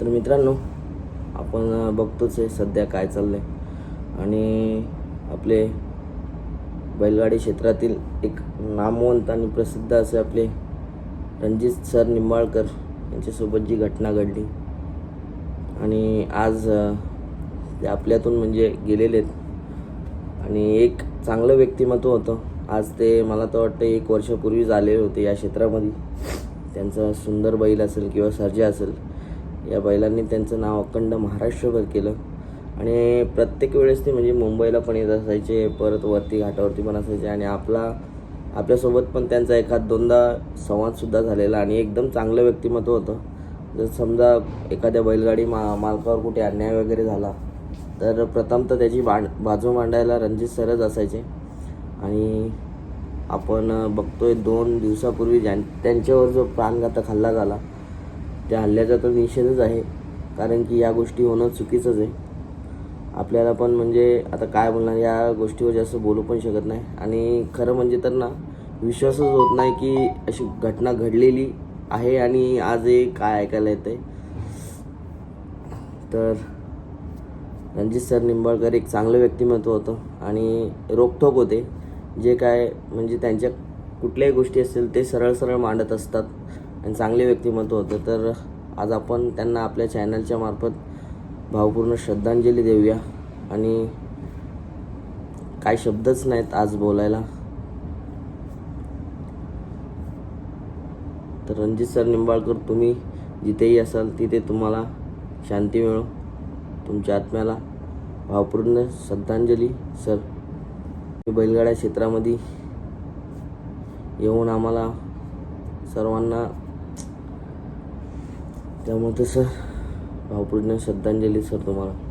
तर मित्रांनो आपण बघतोच आहे सध्या काय चाललं आहे आणि आपले बैलगाडी क्षेत्रातील एक नामवंत आणि प्रसिद्ध असे आपले रणजित सर निंबाळकर यांच्यासोबत जी घटना घडली. आणि आज ते आपल्यातून म्हणजे गेलेले आहेत. आणि एक चांगलं व्यक्तिमत्व होतं. आज ते मला तर वाटतं एक वर्षापूर्वी आलेले होते या क्षेत्रामध्ये. त्यांचा सुंदर बैल असेल किंवा सर्जा असेल या बैलांनी त्यांचं नाव अखंड महाराष्ट्रभर केलं. आणि प्रत्येक वेळेस ते म्हणजे मुंबईला पण येत असायचे परत वरती घाटावरती पण असायचे आणि आपला आपल्यासोबत पण त्यांचा एखाद दोनदा संवादसुद्धा झालेला आणि एकदम चांगलं व्यक्तिमत्व होतं. जर समजा एखाद्या बैलगाडी मा मालकावर कुठे अन्याय वगैरे झाला तर प्रथम तर त्याची बांड बाजू मांडायला रणजित सरच असायचे. आणि आपण बघतोय दोन दिवसापूर्वी ज्यां त्यांच्यावर जो प्राणघातक हल्ला झाला त्या हल्ल्याचा तर निषेधच आहे कारण की या गोष्टी होणं चुकीचंच आहे. आपल्याला पण म्हणजे आता काय बोलणार या गोष्टीवर जास्त बोलू पण शकत नाही. आणि खरं म्हणजे तर ना विश्वासच होत नाही की अशी घटना घडलेली आहे आणि आज हे काय ऐकायला येतं तर रणजित सर निंबाळकर एक चांगलं व्यक्तिमत्व होतं आणि रोखोक होते. जे काय म्हणजे त्यांच्या कुठल्याही गोष्टी असतील ते सरळ सरळ मांडत असतात. आणि चांगले व्यक्तिमत्व होतं. तर आज आपण त्यांना आपल्या चॅनलच्या मार्फत भावपूर्ण श्रद्धांजली देऊया. आणि काय शब्दच नाहीत आज बोलायला. तर रणजित सर निंबाळकर तुम्ही जिथेही असाल तिथे तुम्हाला शांती मिळो. तुमच्या आत्म्याला भावपूर्ण श्रद्धांजली. सर बैलगाड्या क्षेत्रामध्ये येऊन आम्हाला सर्वांना त्यामुळे तसं भावपूर्ण श्रद्धांजली सर तुम्हाला.